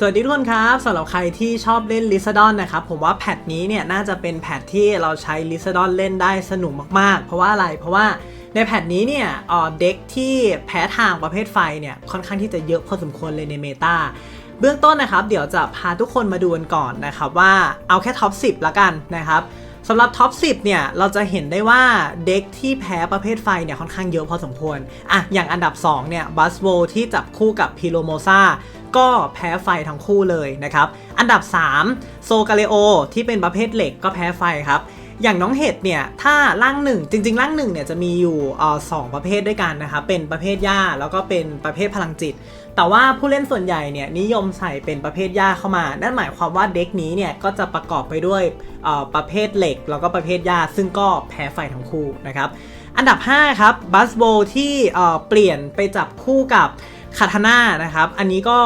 สวัสดีทุกคนครับสำหรับใครที่ชอบเล่นลิซ a ดอนนะครับผมว่าแพทนี้เนี่ยน่าจะเป็นแพทที่เราใช้ลิซ a ดอนเล่นได้สนุกมากๆ เพราะว่าอะไรเพราะว่าในแพทนี้เนี่ยเอ่อเด็กที่แพ้ทางประเภทไฟเนี่ยค่อนข้างที่จะเยอะพอสมควรเลยในเมตาเบื้องต้นนะครับ เดี๋ยวจะพาทุกคนมาดูกันก่อนนะครับว่าเอาแค่ท็อป 10 ละกันนะครับสำหรับท็อป 10 เนี่ย เราจะเห็นได้ว่าเด็กที่แพ้ประเภทไฟเนี่ยค่อนข้างเยอะพอสมควรอะอย่างอันดับ 2 เนี่ยบัสโวที่จับคู่กับพิโลโมซา ก็แพ้ไฟทั้งคู่เลยนะครับ อันดับ 3 โซกาเลโอที่เป็นประเภทเหล็กก็แพ้ไฟครับ อย่างน้องเห็ดเนี่ยถ้าร่างหนึ่งจริงๆร่างหนึ่งเนี่ยจะมีอยู่สองประเภทด้วยกันนะครับเป็นประเภทหญ้าแล้วก็เป็นประเภทพลังจิต แต่ว่าผู้เล่นส่วนใหญ่เนี่ยนิยมใส่เป็นประเภทหญ้าเข้ามา นั่นหมายความว่าเด็กนี้เนี่ยก็จะประกอบไปด้วยประเภทเหล็ก แล้วก็ประเภทหญ้าซึ่งก็แพ้ไฟทั้งคู่นะครับอันดับ 5 ครับบัสโบที่เปลี่ยนไปจับคู่กับ คาทาน่านะครับ อันนี้ก็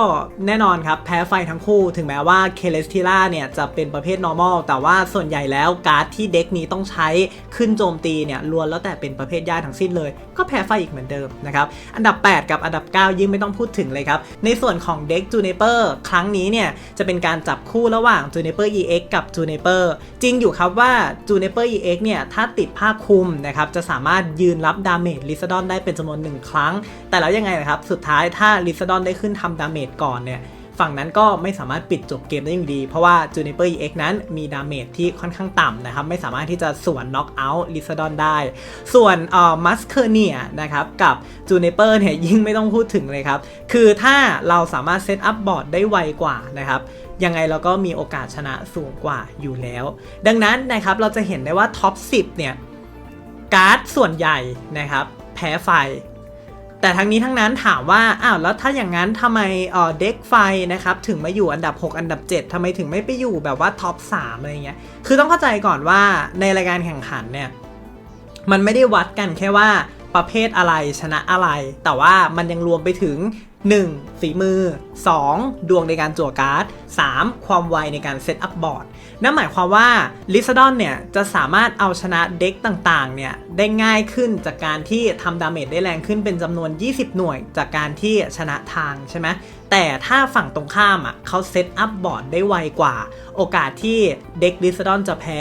แน่นอนครับ แพ้ไฟทั้งคู่ ถึงแม้ว่าเคเลสทิล่าเนี่ย จะเป็นประเภท normal แต่ว่าส่วนใหญ่แล้วการ์ดที่เด็กนี้ต้องใช้ขึ้นโจมตีเนี่ยล้วนแล้วแต่เป็นประเภทย่าทั้งสิ้นเลย ก็แพ้ไฟอีกเหมือนเดิมนะครับ อันดับ 8 กับอันดับ 9 ยิ่งไม่ต้องพูดถึงเลยครับ ในส่วนของเด็กจูเนเปอร์ครั้งนี้เนี่ย จะเป็นการจับคู่ระหว่างจูเนเปอร์ EX กับจูเนเปอร์จริงอยู่ครับว่าจูเนเปอร์ EX เนี่ยถ้าติดผ้าคลุมนะครับจะสามารถยืนรับดาเมจลิซดอนได้เป็นจำนวนหนึ่งครั้ง แต่แล้วยังไงนะครับสุดท้ายถ้า้าลิซดอนได้ขึ้นทำดาเมจก่อนเนี่ยฝั่งนั้นก็ไม่สามารถปิดจบเกมได้อยู่ดี เพราะว่า Juniper EX นั้นมีดาเมจที่ค่อนข้างต่ำนะครับ ไม่สามารถที่จะสวนน็อกเอาท์ลิซดอนได้ ส่วนเอ่อมัสเคเนียนะครับ กับ Juniper เนี่ยยิ่งไม่ต้องพูดถึงเลยครับ คือถ้าเราสามารถเซตอัพบอร์ดได้ไวกว่านะครับยังไงเราก็มีโอกาสชนะสูงกว่าอยู่แล้ว ดังนั้นนะครับเราจะเห็นได้ว่าท็อป 10 เนี่ยการ์ดส่วนใหญ่นะครับแพ้ไฟ แต่ทั้งนี้ทั้งนั้นถามว่าอ้าวแล้วถ้าอย่างนั้นทำไมเด็กไฟนะครับถึงมาอยู่อันดับ 6 อันดับ 7ทำไมถึงไม่ไปอยู่แบบว่าท็อป3อะไรเงี้ยคือต้องเข้าใจก่อนว่าในรายการแข่งขันเนี่ยมันไม่ได้วัดกันแค่ว่าประเภทอะไรชนะอะไร แต่ว่ามันยังรวมไปถึง 1. ฝีมือ 2. ดวงในการจั่วการ์ด 3. ความไวในการเซตอัพบอร์ด นั่นหมายความว่าลิซ a ดอนเนี่ยจะสามารถเอาชนะเด็กต่างๆเนี่ยได้ง่ายขึ้นจากการที่ทำดาเมจได้แรงขึ้นเป็นจำนวน 20 หน่วยจากการที่ชนะทางใช่ไหมแต่ถ้าฝั่งตรงข้ามอะเขาเซตอัพบอร์ดได้ไวกว่า โอกาสที่เด็กลิซ a ดอนจะแพ้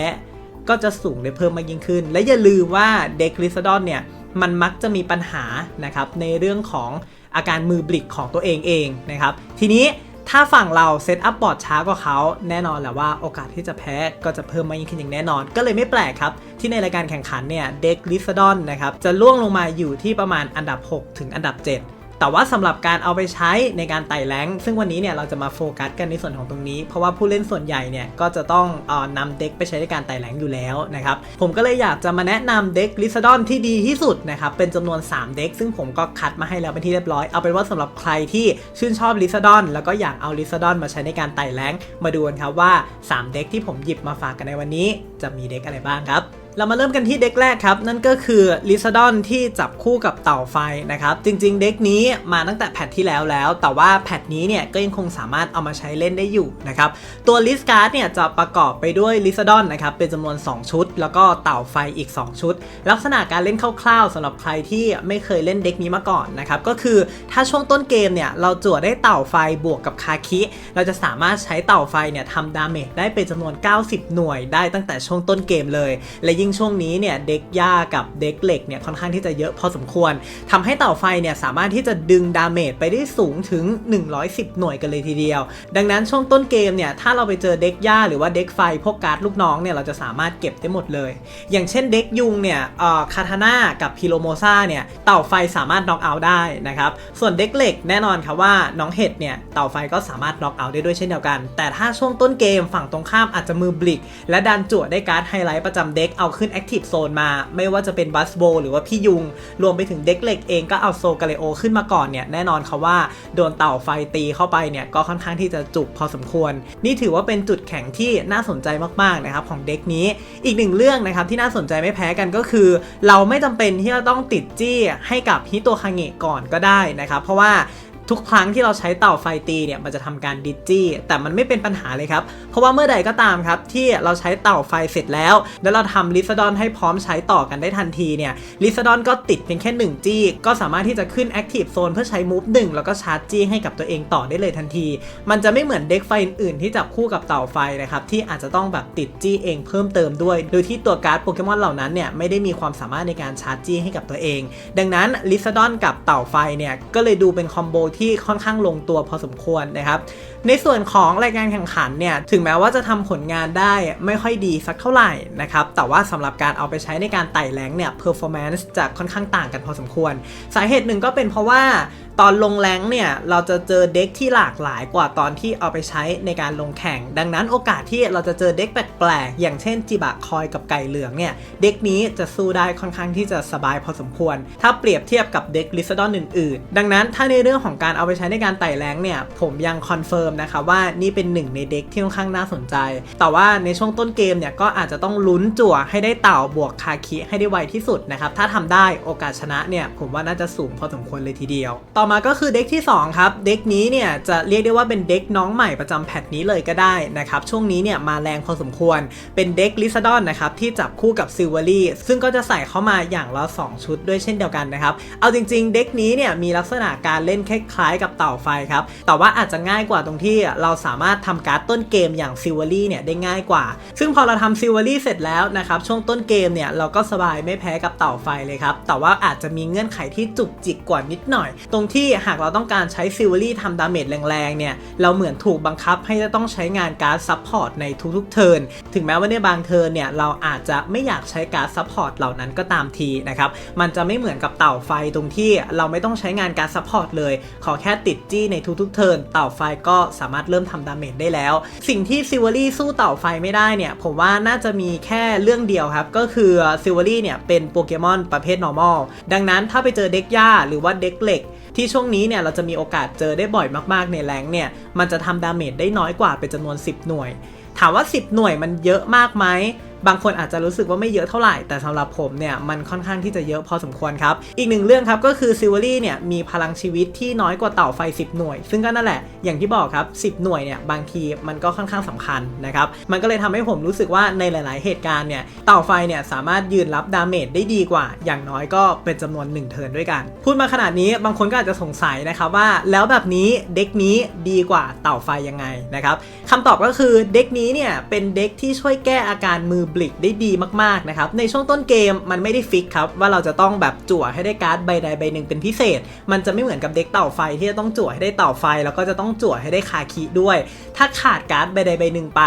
ก็จะสูงได้เพิ่มมากยิ่งขึ้น และอย่าลืมว่าเด็กลิซ a ดอนเนี่ยมันมักจะมีปัญหานะครับในเรื่องของ อาการมือบลิกของตัวเองเองนะครับทีนี้ถ้าฝั่งเราเซตอัพบอร์ดช้ากว่าเขาแน่นอนแหละว่าโอกาสที่จะแพ้ก็จะเพิ่มมากยิ่งขึ้นอย่างแน่นอน ก็เลยไม่แปลกครับ ที่ในรายการแข่งขันเนี่ยเด็กลิซดอนนะครับจะล่วงลงมาอยู่ที่ประมาณอันดับ 6 ถึงอันดับ 7 แต่ว่าสำหรับการเอาไปใช้ในการไต่แรงซึ่งวันนี้เนี่ยเราจะมาโฟกัสกันในส่วนของตรงนี้ เพราะว่าผู้เล่นส่วนใหญ่เนี่ยก็จะต้องเออนำเด็กไปใช้ในการไต่แรงอยู่แล้วนะครับ ผมก็เลยอยากจะมาแนะนำเด็กลิซดอนที่ดีที่สุดนะครับเป็นจำนวน 3 เด็ก ซึ่งผมก็คัดมาให้แล้วเป็นที่เรียบร้อย เอาเป็นว่าสำหรับใครที่ชื่นชอบลิซดอนแล้วก็อยากเอาลิซดอนมาใช้ในการไต่แรงมาดูกันครับว่า 3 เด็กที่ผมหยิบมาฝากกันในวันนี้ จะมีเด็กอะไรบ้างครับ เรามาเริ่มกันที่เด็กแรกครับ นั่นก็คือลิซ a ดอนที่จับคู่กับเต่าไฟนะครับ จริงๆ เด็กนี้มาตั้งแต่แพทที่แล้วแล้ว แต่ว่าแพทนี้เนี่ยก็ยังคงสามารถเอามาใช้เล่นได้อยู่นะครับ ตัวลิสการ์ดเนี่ยจะประกอบไปด้วยลิซ a ดอนนะครับ เป็นจำนวน 2 ชุด แล้วก็เต่าไฟอีก 2 ชุด ลักษณะการเล่นคร่าวๆสำหรับใครที่ไม่เคยเล่นเด็กนี้มาก่อนนะครับ ก็คือถ้าช่วงต้นเกมเนี่ยเราจั่วได้เต่าไฟบวกกับคาคิ เราจะสามารถใช้เต่าไฟเนี่ยทำดาเมจได้เป็นจำนวน 90 หน่วยได้ตั้งแต่ช่วงต้นเกมเลย และยิ่งช่วงนี้เนี่ยเด็กหญ้ากับเด็กเหล็กเนี่ยค่อนข้างที่จะเยอะพอสมควรทำให้เต่าไฟเนี่ยสามารถที่จะดึงดาเมจไปได้สูงถึง 110 หน่วยกันเลยทีเดียว ดังนั้นช่วงต้นเกมเนี่ยถ้าเราไปเจอเด็กหญ้าหรือว่าเด็กไฟพวกการ์ดลูกน้องเนี่ยเราจะสามารถเก็บได้หมดเลย อย่างเช่นเด็กยุงเนี่ยเอ่อคาทาน่ากับพิโลโมซาเนี่ยเต่าไฟสามารถน็อกเอาท์ได้นะครับส่วนเด็กเหล็กแน่นอนครับว่าน้องเห็ดเนี่ยเต่าไฟก็สามารถน็อกเอาท์ได้ด้วยเช่นเดียวกัน แต่ถ้าช่วงต้นเกมฝั่งตรงข้ามอาจจะมือบลิก และดันจั่วได้การ์ดไฮไลท์ประจำเด็กเอาขึ้นแอคทีฟโซนมา ไม่ว่าจะเป็นบัสโบหรือว่าพี่ยุง รวมไปถึงเด็กเหล็กเองก็เอาโซกาเลโอขึ้นมาก่อนเนี่ย แน่นอนครับว่าโดนเต่าไฟตีเข้าไปเนี่ย ก็ค่อนข้างที่จะจุกพอสมควร นี่ถือว่าเป็นจุดแข็งที่น่าสนใจมากๆนะครับของเด็กนี้อีกหนึ่งเรื่องนะครับที่น่าสนใจไม่แพ้กันก็คือ เราไม่จำเป็นที่จะต้องติดจี้ให้กับฮิโตคาเงะก่อนก็ได้นะครับเพราะว่า ทุกครั้งที่เราใช้เต่าไฟตีเนี่ยมันจะทำการดิจี้ แต่มันไม่เป็นปัญหาเลยครับ เพราะว่าเมื่อใดก็ตามครับ ที่เราใช้เต่าไฟเสร็จแล้ว แล้วเราทำลิซดอนให้พร้อมใช้ต่อกันได้ทันทีเนี่ยลิซดอนก็ติดเพียงแค่ 1 จี้ ก็สามารถที่จะขึ้น Active Zone เพื่อใช้มูฟ1แล้วก็ชาร์จจี้ให้กับตัวเองต่อได้เลยทันที มันจะไม่เหมือนเด็กไฟอื่นๆที่จับคู่กับเต่าไฟนะครับที่อาจจะต้องแบบติดจี้เองเพิ่มเติมด้วย โดยที่ตัวการ์ดโปเกมอนเหล่านั้นเนี่ยไม่ได้มีความสามารถในการชาร์จจี้ให้กับตัวเอง ดังนั้นลิซดอนกับเต่าไฟเนี่ยก็เลยดูเป็นคอมโบที่ค่อนข้างลงตัวพอสมควรนะครับ ในส่วนของรายการแข่งขันเนี่ยถึงแม้ว่าจะทำผลงานได้ไม่ค่อยดีสักเท่าไหร่นะครับแต่ว่าสำหรับการเอาไปใช้ในการไต่แรงเนี่ยเพอร์ฟอร์แมนซ์จะค่อนข้างต่างกันพอสมควร สาเหตุหนึ่งก็เป็นเพราะว่าตอนลงแรงเนี่ยเราจะเจอเด็กที่หลากหลายกว่าตอนที่เอาไปใช้ในการลงแข่ง ดังนั้นโอกาสที่เราจะเจอเด็กแปลกๆ อย่างเช่นจิบะคอยกับไก่เหลืองเนี่ยเด็กนี้จะสู้ได้ค่อนข้างที่จะสบายพอสมควร ถ้าเปรียบเทียบกับเด็กลิซดอนอื่นๆ ดังนั้นถ้าในเรื่องของการเอาไปใช้ในการไต่แรงเนี่ยผมยังคอนเฟิร์มนะคะว่านี่เป็นหนึ่งในเด็กที่ค่อนข้างน่าสนใจ แต่ว่าในช่วงต้นเกมเนี่ยก็อาจจะต้องลุ้นจั่วให้ได้เต่าบวกคาคิให้ได้ไวที่สุดนะครับถ้าทำได้โอกาสชนะเนี่ยผมว่าน่าจะสูงพอสมควรเลยทีเดียวต่่อมาก็คือเด็กที่ 2 ครับ เด็กนี้เนี่ยจะเรียกได้ว่าเป็นเด็กน้องใหม่ประจำแพทนี้เลยก็ได้นะครับ ช่วงนี้เนี่ยมาแรงพอสมควร เป็นเด็กลิซาดอนนะครับที่จับคู่กับซิลเวอรี่ ซึ่งก็จะใส่เข้ามาอย่างละ 2 ชุดด้วยเช่นเดียวกันนะครับ เอาจริง ๆ เด็กนี้เนี่ยมีลักษณะการเล่นคล้ายๆกับเต่าไฟครับ แต่ว่าอาจจะง่ายกว่าตรงที่เราสามารถทำการ์ดต้นเกมอย่างซิลเวอรี่เนี่ยได้ง่ายกว่า ซึ่งพอเราทำซิลเวอรี่เสร็จแล้วนะครับช่วงต้นเกมเนี่ยเราก็สบายไม่แพ้กับเต่าไฟเลยครับ แต่ว่าอาจจะมีเงื่อนไขที่จุกจิกกว่านิดหน่อย ตรงที่หากเราต้องการใช้ซิลเวอรี่ทำดาเมจแรงๆเนี่ย เราเหมือนถูกบังคับให้จะต้องใช้งานการ์ดซับพอร์ตในทุกๆเทิร์น ถึงแม้ว่าในบางเทิร์นเนี่ย เราอาจจะไม่อยากใช้การ์ดซับพอร์ตเหล่านั้นก็ตามทีนะครับ มันจะไม่เหมือนกับเต่าไฟตรงที่เราไม่ต้องใช้งานการ์ดซับพอร์ตเลย ขอแค่ติดจี้ในทุกๆเทิร์น เต่าไฟก็สามารถเริ่มทำดาเมจได้แล้ว สิ่งที่ซิลเวอรี่สู้เต่าไฟไม่ได้เนี่ย ผมว่าน่าจะมีแค่เรื่องเดียวครับ ก็คือซิลเวอรี่เนี่ยเป็นโปเกมอนประเภท normal ดังนั้นถ้าไปเจอเด็กหญ้าหรือว่าเด็กเหล็ก ที่ช่วงนี้เนี่ยเราจะมีโอกาสเจอได้บ่อยมากๆในแรงเนี่ยมันจะทำดาเมจได้น้อยกว่าเป็นจำนวน 10 หน่วย ถามว่า 10 หน่วยมันเยอะมากไหม บางคนอาจจะรู้สึกว่าไม่เยอะเท่าไหร่ แต่สำหรับผมเนี่ยมันค่อนข้างที่จะเยอะพอสมควรครับ อีกหนึ่งเรื่องครับก็คือซิลเวอรี่เนี่ยมีพลังชีวิตที่น้อยกว่าเต่าไฟ 10 หน่วย ซึ่งก็นั่นแหละอย่างที่บอกครับ 10 หน่วยเนี่ยบางทีมันก็ค่อนข้างสำคัญนะครับมันก็เลยทำให้ผมรู้สึกว่าในหลาย ๆ เหตุการณ์เนี่ยเต่าไฟเนี่ยสามารถยืนรับดาเมจได้ดีกว่า อย่างน้อยก็เป็นจำนวน 1 เทิร์นด้วยกัน พูดมาขนาดนี้บางคนก็อาจจะสงสัยนะครับว่า แล้วแบบนี้เด็กนี้ดีกว่าเต่าไฟยังไงนะครับคำตอบก็คือเด็กนี้เนี่ยเป็นเด็กที่ช่วยแก้อาการมือบลิกได้ดีมากๆนะครับ ในช่วงต้นเกมมันไม่ได้ฟิกครับ ว่าเราจะต้องแบบจั่วให้ได้การ์ดใบใดใบหนึ่งเป็นพิเศษ มันจะไม่เหมือนกับเด็กเต่าไฟที่จะต้องจั่วให้ได้เต่าไฟ แล้วก็จะต้องจั่วให้ได้คาคิด้วย ถ้าขาดการ์ดใบใดใบหนึ่งไป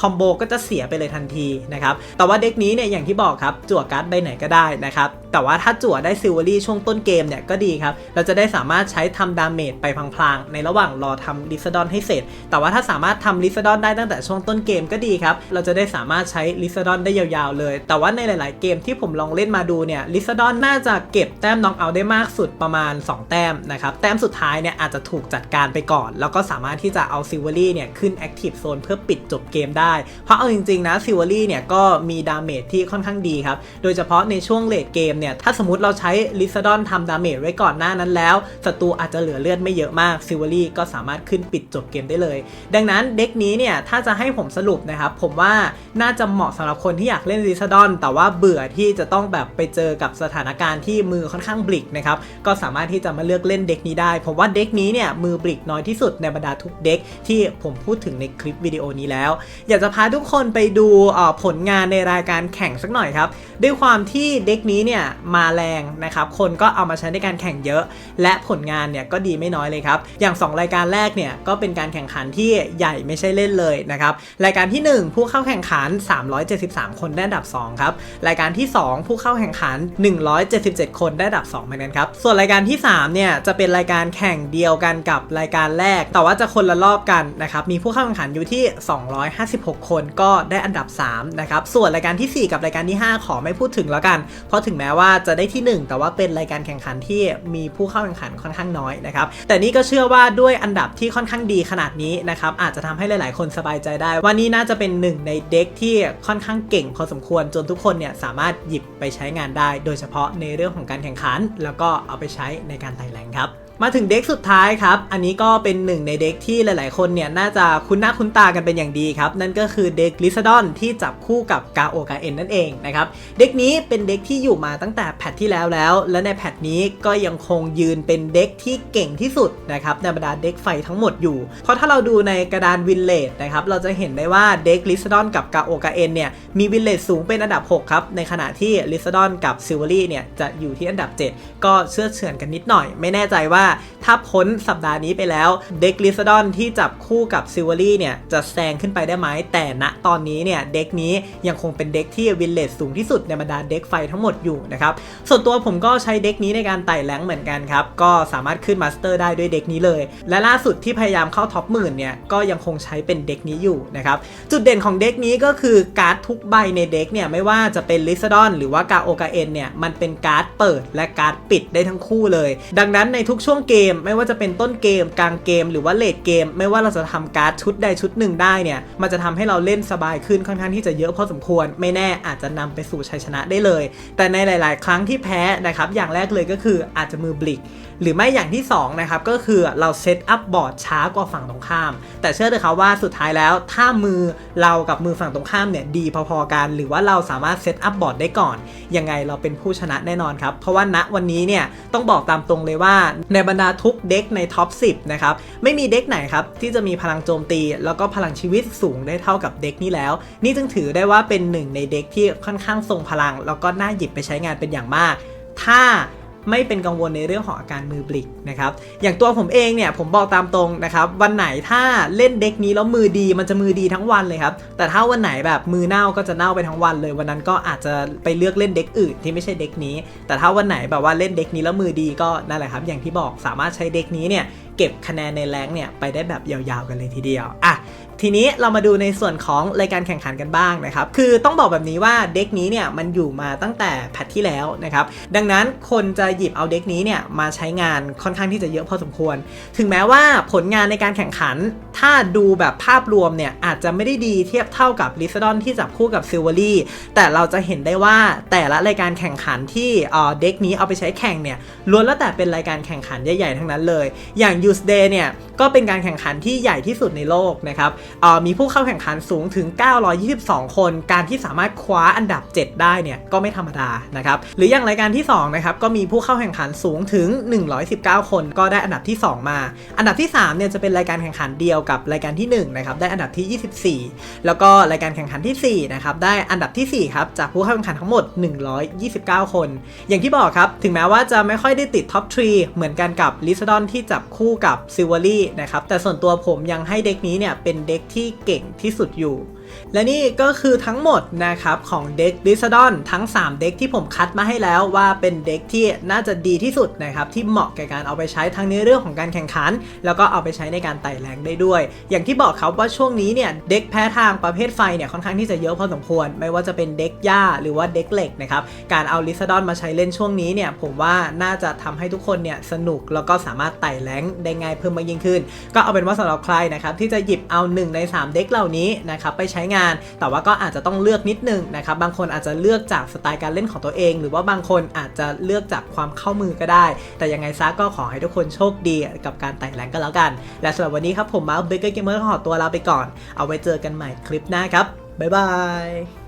คอมโบก็จะเสียไปเลยทันทีนะครับแต่ว่าเด็กนี้เนี่ยอย่างที่บอกครับจั่วการ์ดใบไหนก็ได้นะครับแต่ว่าถ้าจั่วได้ซิลเวอรี่ช่วงต้นเกมเนี่ยก็ดีครับ เราจะได้สามารถใช้ทำดาเมจไปพลางๆ ในระหว่างรอทำลิซดอนให้เสร็จ แต่ว่าถ้าสามารถทำลิซดอนได้ตั้งแต่ช่วงต้นเกมก็ดีครับ เราจะได้สามารถใช้ลิซดอนได้ยาวๆเลย แต่ว่าในหลายๆเกมที่ผมลองเล่นมาดูเนี่ยลิซดอนน่าจะเก็บแต้มน็อกเอาได้มากสุดประมาณ 2 แต้มนะครับ แต้มสุดท้ายเนี่ยอาจจะถูกจัดการไปก่อน แล้วก็สามารถที่จะเอาซิลเวอรี่เนี่ยขึ้นแอคทีฟโซนเพื่อปิดจบเกมได้ เพราะเอาจริงๆนะซิลเวอรี่เนี่ยก็มีดาเมจที่ค่อนข้างดีครับ โดยเฉพาะในช่วงเลดเกมเนี่ย ถ้าสมมติเราใช้ลิซดอนทำดาเมจไว้ก่อนหน้านั้นแล้วศัตรูอาจจะเหลือเลือดไม่เยอะมากซิเวอรี่ก็สามารถขึ้นปิดจบเกมได้เลย ดังนั้นเด็กนี้เนี่ย ถ้าจะให้ผมสรุปนะครับ ผมว่าน่าจะเหมาะสำหรับคนที่อยากเล่นลิซดอน แต่ว่าเบื่อที่จะต้องแบบไปเจอกับสถานการณ์ที่มือค่อนข้างบลิกนะครับก็สามารถที่จะมาเลือกเล่นเด็กนี้ได้ผมว่าเด็กนี้เนี่ยมือบลิกน้อยที่สุดในบรรดาทุกเด็กที่ผมพูดถึงในคลิปวิดีโอนี้แล้ว อยากจะพาทุกคนไปดูผลงานในรายการแข่งสักหน่อยครับ ด้วยความที่เด็กนี้เนี่ยมาแรงนะครับ คนก็เอามาใช้ในการแข่งเยอะ และผลงานเนี่ยก็ดีไม่น้อยเลยครับ อย่าง 2 รายการแรกเนี่ยก็เป็นการแข่งขันที่ใหญ่ไม่ใช่เล่นเลยนะครับ รายการที่ 1 ผู้เข้าแข่งขัน 373 คนได้อันดับ 2 ครับ รายการที่ 2 ผู้เข้าแข่งขัน 177 คนได้อันดับ2เหมือนกันครับ ส่วนรายการที่3เนี่ยจะเป็นรายการแข่งเดียวกันกับรายการแรก แต่ว่าจะคนละรอบกันนะครับ มีผู้เข้าแข่งขันอยู่ที่ 256 คนก็ได้อันดับ3นะครับ ส่วนรายการทีสี่4 กับรายการที่ 5 ขอไม่พูดถึงแล้วกัน เพราะถึงแม้ว่าว่าจะได้ที่ 1 แต่ว่าเป็นรายการแข่งขันที่มีผู้เข้าแข่งขันค่อนข้างน้อยนะครับ แต่นี่ก็เชื่อว่าด้วยอันดับที่ค่อนข้างดีขนาดนี้นะครับอาจจะทำให้หลาย ๆ คนสบายใจได้ ว่านี่น่าจะเป็นหนึ่งในเด็กที่ค่อนข้างเก่งพอสมควรจนทุกคนเนี่ยสามารถหยิบไปใช้งานได้ โดยเฉพาะในเรื่องของการแข่งขัน แล้วก็เอาไปใช้ในการไต่แรงครับ มาถึงเด็กสุดท้ายครับ อันนี้ก็เป็นหนึ่งในเด็กที่หลาย ๆ คนเนี่ยน่าจะคุ้นหน้าคุ้นตากันเป็นอย่างดีครับ นั่นก็คือเด็กลิซาดอนที่จับคู่กับกาโอกาเอ็นนั่นเองนะครับ เด็กนี้เป็นเด็กที่อยู่มาตั้งแต่แพทที่แล้วแล้ว และในแพทนี้ก็ยังคงยืนเป็นเด็กที่เก่งที่สุดนะครับในบรรดาเด็กไฟทั้งหมดอยู่ เพราะถ้าเราดูในกระดานวินเลดนะครับเราจะเห็นได้ว่าเด็กลิซาดอนกับกาโอกาเอ็นเนี่ยมีวินเลดสูงเป็นอันดับ 6 ครับ ในขณะที่ลิซาดอนกับซิลเวอรี่เนี่ยจะอยู่ที่อันดับ 7 ก็เชื่อเฉือนกันนิดหน่อย ไม่แน่ใจว่าถ้าพ้นสัปดาห์นี้ไปแล้วเด็กลิซดอนที่จับคู่กับซิลเวอรี่เนี่ยจะแซงขึ้นไปได้ไหมแต่ณตอนนี้เนี่ยเด็กนี้ยังคงเป็นเด็กที่วินเลดสูงที่สุดในบรรดาเด็กไฟทั้งหมดอยู่นะครับส่วนตัวผมก็ใช้เด็กนี้ในการไต่แรงเหมือนกันครับก็สามารถขึ้นมาสเตอร์ได้ด้วยเด็กนี้เลย และล่าสุดที่พยายามเข้าท็อปหมื่นเนี่ยก็ยังคงใช้เป็นเด็กนี้อยู่นะครับจุดเด่นของเด็กนี้ก็คือการ์ดทุกใบในเด็กเนี่ยไม่ว่าจะเป็นลิซดอนหรือว่ากาโอกาเอ็นเนี่ยมันเป็นการ์ดเปิดและการ์ดปิดได้ทั้งคู่เลย ดังนั้นในทุกช่วงเกม ไม่ว่าจะเป็นต้นเกม กลางเกม หรือว่าเลดเกม ไม่ว่าเราจะทำการ์ดชุดใดชุดหนึ่งได้เนี่ยมันจะทำให้เราเล่นสบายขึ้นค่อนข้างที่จะเยอะพอสมควร ไม่แน่อาจจะนำไปสู่ชัยชนะได้เลย แต่ในหลาย ๆ ครั้งที่แพ้นะครับอย่างแรกเลยก็คืออาจจะมือบลิก หรือไม่อย่างที่2นะครับก็คือเราเซตอัพบอร์ดช้ากว่าฝั่งตรงข้าม แต่เชื่อเลยครับว่าสุดท้ายแล้วถ้ามือเรากับมือฝั่งตรงข้ามเนี่ยดีพอๆกัน หรือว่าเราสามารถเซตอัพบอร์ดได้ก่อน ยังไงเราเป็นผู้ชนะแน่นอนครับ เพราะว่าณวันนี้เนี่ยต้องบอกตามตรงเลยว่าในบรรดาทุกเด็กในท็อป 10 นะครับ ไม่มีเด็กไหนครับที่จะมีพลังโจมตี แล้วก็พลังชีวิตสูงได้เท่ากับเด็กนี้แล้ว นี่จึงถือได้ว่าเป็นหนึ่งในเด็กที่ค่อนข้างทรงพลัง แล้วก็น่าหยิบไปใช้งานเป็นอย่างมาก ถ้า ไม่เป็นกังวลในเรื่องของอาการมือบลิกนะครับอย่างตัวผมเองเนี่ยผมบอกตามตรงนะครับวันไหนถ้าเล่นเด็กนี้แล้วมือดีมันจะมือดีทั้งวันเลยครับแต่ถ้าวันไหนแบบมือเน่าก็จะเน่าไปทั้งวันเลยวันนั้นก็อาจจะไปเลือกเล่นเด็กอื่นที่ไม่ใช่เด็กนี้ แต่ถ้าวันไหนแบบว่าเล่นเด็กนี้แล้วมือดีก็นั่นแหละครับอย่างที่บอกสามารถใช้เด็กนี้เนี่ย เก็บคะแนนในแรงเนี่ยไปได้แบบยาวๆกันเลยทีเดียวอะทีนี้เรามาดูในส่วนของรายการแข่งขันกันบ้างนะครับ คือต้องบอกแบบนี้ว่าเด็กนี้เนี่ยมันอยู่มาตั้งแต่แพทที่แล้วนะครับ ดังนั้นคนจะหยิบเอาเด็กนี้เนี่ยมาใช้งานค่อนข้างที่จะเยอะพอสมควร ถึงแม้ว่าผลงานในการแข่งขัน ถ้าดูแบบภาพรวมเนี่ยอาจจะไม่ได้ดีเทียบเท่ากับลิซดอนที่จับคู่กับซิลเวอรี่ แต่เราจะเห็นได้ว่าแต่ละรายการแข่งขันที่เอ่อเด็กนี้เอาไปใช้แข่งเนี่ยล้วนแล้วแต่เป็นรายการแข่งขันใหญ่ๆทั้งนั้นเลย อย่าง u s d a y เนี่ยก็เป็นการแข่งขันที่ใหญ่ที่สุดในโลกนะครับมีผู้เข้าแข่งขันสูงถึง 922 คน การที่สามารถคว้าอันดับ 7 ได้เนี่ยก็ไม่ธรรมดานะครับ หรืออย่างรายการที่2นะครับก็มีผู้เข้าแข่งขันสูงถึง 119 คนก็ได้อันดับที่ 2 มา อันดับที่3เนี่ยจะเป็นรายการแข่งขันเดียวกับรายการที่1นะครับได้อันดับที่ 24 แล้วก็รายการแข่งขันที่4นะครับได้อันดับทีสี่4ครับจากผู้เข้าแข่งขันทั้งหมด 129 คน อย่างที่บอกครับถึงแม้ว่าจะไม่ค่อยได้ติดท็อปทรีเหมือนกันกับลิซาดอนที่จับคู่กับซิวอรี่นะครับแต่ส่วนตัวผมยังให้เด็กนี้เนี่ยเป็นเด็กที่เก่งที่สุดอยู่ และนี่ก็คือทั้งหมดนะครับของเด็กลิซาดอนทั้ง 3 เด็กที่ผมคัดมาให้แล้วว่าเป็นเด็กที่น่าจะดีที่สุดนะครับที่เหมาะแก่การเอาไปใช้ทั้งในเรื่องของการแข่งขัน แล้วก็เอาไปใช้ในการไต่แรงได้ด้วย อย่างที่บอกครับว่าช่วงนี้เนี่ยเด็กแพ้ทางประเภทไฟเนี่ยค่อนข้างที่จะเยอะพอสมควร ไม่ว่าจะเป็นเด็กหญ้าหรือว่าเด็กเหล็กนะครับการเอาลิซดอนมาใช้เล่นช่วงนี้เนี่ยผมว่าน่าจะทำให้ทุกคนเนี่ยสนุกแล้วก็สามารถไต่แรงได้ง่ายเพิ่มมากยิ่งขึ้น ก็เอาเป็นว่าสำหรับใครนะครับที่จะหยิบเอา 1 ใน 3 เด็กเหล่านี้นะครับไปใช้งาน แต่ว่าก็อาจจะต้องเลือกนิดนึงนะครับบางคนอาจจะเลือกจากสไตล์การเล่นของตัวเอง หรือว่าบางคนอาจจะเลือกจากความเข้ามือก็ได้ แต่ยังไงซะก็ขอให้ทุกคนโชคดีกับการไต่แรงก็แล้วกัน และสำหรับวันนี้ครับผมมาร์คเบเกอร์เกมเมอร์ขอตัวลาไปก่อน เอาไว้เจอกันใหม่คลิปหน้าครับบ๊ายบาย